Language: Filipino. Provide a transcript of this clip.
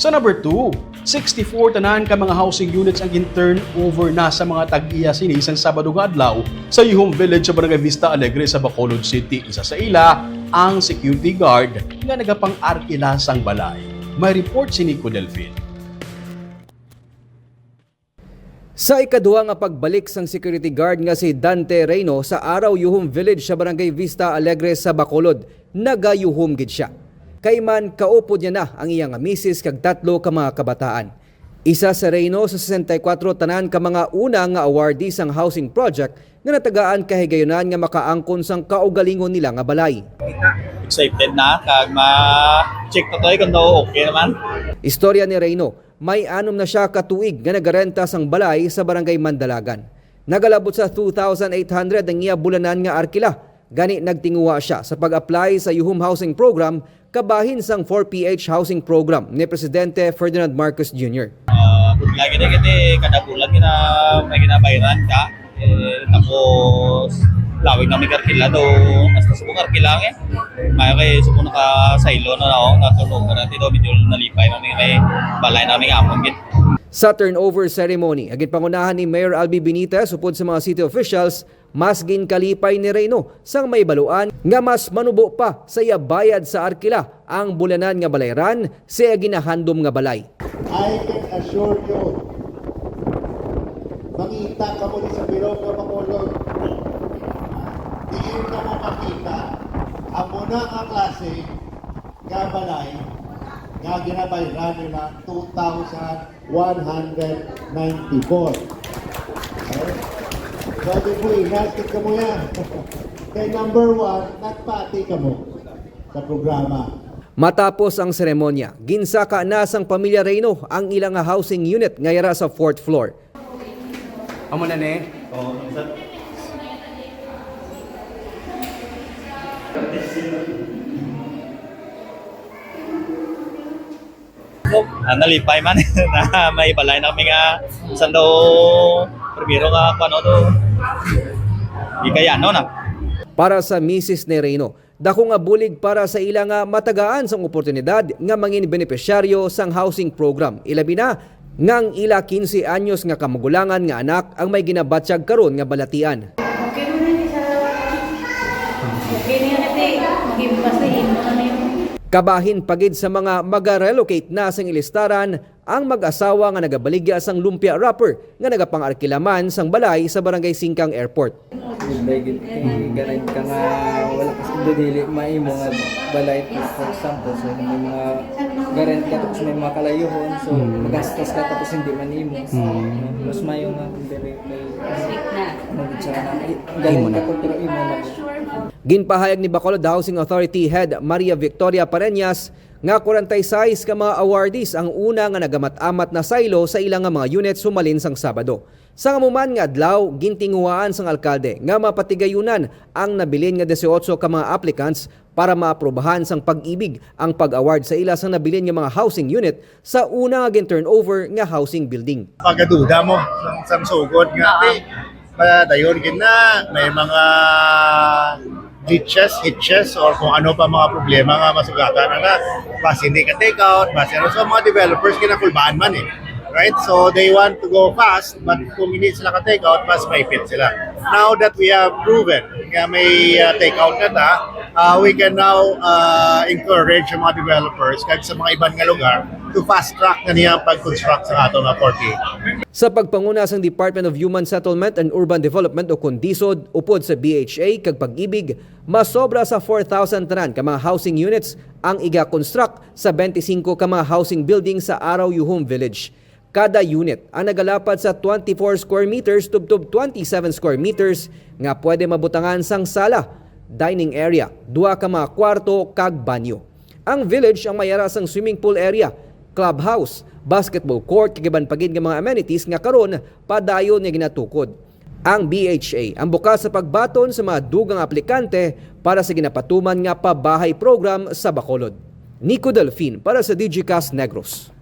Sa number 2, 64 tanan ka mga housing units ang in-turn over na sa mga tag-iya sinisan Sabado nga adlaw sa Yuhong Village sa Barangay Vista Alegre sa Bacolod City. Isa sa ila, ang security guard nga nagapang-arkilasang balay. May report si Nico Delfin. Sa ikaduha nga pagbalik sang security guard nga si Dante Reyno sa Araw Yuhom Village sa Barangay Vista Alegre sa Bacolod, nagayuhom gid siya. Kay man kaupod niya na ang iyang misis kag tatlo ka mga kabataan. Isa sa Reyno sa 64 tanan ka mga una nga awardee sang housing project nga natagaan kahigayunan nga makaangkon sang kaugalingon nila nga balay. excited na kag ma-check na tayo kung daw okay naman. Istorya ni Reyno, may anom na siya katuig nga nagarenta sang balay sa barangay Mandalagan. Nagalabot sa 2,800 ang iya bulanan nga arkila. Gani nagtinguwa siya sa pag-apply sa Yuhum Housing Program kabahin sang 4PH Housing Program ni Presidente Ferdinand Marcos Jr. Uh, lagi na kiti kada bulan gina may ginabayaran ka. Eh, tapos lawig na may karkila do hasta sa karkila eh. Maya kay suko naka silo na ako natulog na natin do medyo nalipay na may balay namin amon git. Sa turnover ceremony, agit pangunahan ni Mayor Albi Benitez upod sa mga city officials, mas ginkalipay ni Reyno sang may baluan nga mas manubo pa sa iya bayad sa arkila ang bulanan nga balayran sa ginahandom nga balay. I can assure you, mangita ka mo sa Biro ka Bacolod. Diin ka mo makita, ang muna nga klase, nga balay, nga ginabayran nila 2,194. Okay? So, di po, inastit ka mo yan. Kay number one, nagpati ka mo sa programa. Matapos ang seremonya, ginsaka na sang pamilya Reyno ang ilang nga housing unit nga yara sa fourth floor. Amo na ne? Oh, sa Oh, ah, nalipay man na may balay na kami nga sando primero nga ano to Ikayano na. Para sa misis ni Reyno, dako nga bulig para sa ila nga matagaan sang oportunidad nga mangin benepisyaryo sang housing program. Ilabi na ngang ila 15 anyos nga kamugulangan nga anak ang may ginabatsyag karon nga balatian. Okay na ni sa Okay niya natin. Mag-ibasahin mo na Kabahin pagid sa mga maga-relocate na sang ilistaran ang mag-asawa nga nagabaligya sang lumpia wrapper nga nagapang-arkilaman sang balay sa Barangay Singkang Airport. Ganun ka nga wala kasi dili maimo nga balay for example may mga ka tapos may mga kalayuhon. So magastos ka tapos hindi man imo. Mas mayo nga kung dili may stick na. galing ka pero imo na. Ginpahayag ni Bacolod Housing Authority Head Maria Victoria Pareñas nga 46 ka mga awardees ang una nga nagamat-amat na silo sa ilang nga mga units sumalin sang Sabado. Sa ngamuman nga adlaw, gintinguhaan sang alkalde nga mapatigayunan ang nabilin nga 18 ka mga applicants para maaprobahan sang pag-ibig ang pag-award sa ila sang nabilin nga mga housing unit sa una nga gin-turnover nga housing building. pagaduda mo sa sugod nga ate padayon gid may mga glitches, hitches, or kung ano pa mga problema nga masugatan na. Bas hindi ka take out, bas ano. So mga developers kinakulbaan man eh. Right? So they want to go fast, but kung hindi sila ka take out, mas maipit sila. Now that we have proven nga may uh, take out na ta, uh, we can now uh, encourage yung mga developers kahit sa mga ibang nga lugar to fast track na niya pag-construct sa atong uh, 48. Sa pagpanguna sang Department of Human Settlement and Urban Development o Kondisod upod sa BHA kag pag-ibig, masobra sa 4,000 tanan ka mga housing units ang iga-construct sa 25 ka mga housing building sa Araw Yuhum Village. Kada unit ang nagalapad sa 24 square meters tubtub 27 square meters nga pwede mabutangan sang sala, dining area, duha ka mga kwarto kag banyo. Ang village ang mayara sang swimming pool area, clubhouse, basketball court kagiban pagid nga mga amenities nga karon padayon nga ginatukod. Ang BHA ang bukas sa pagbaton sa mga dugang aplikante para sa ginapatuman nga pabahay program sa Bacolod. Nico Delfin para sa DigiCast Negros.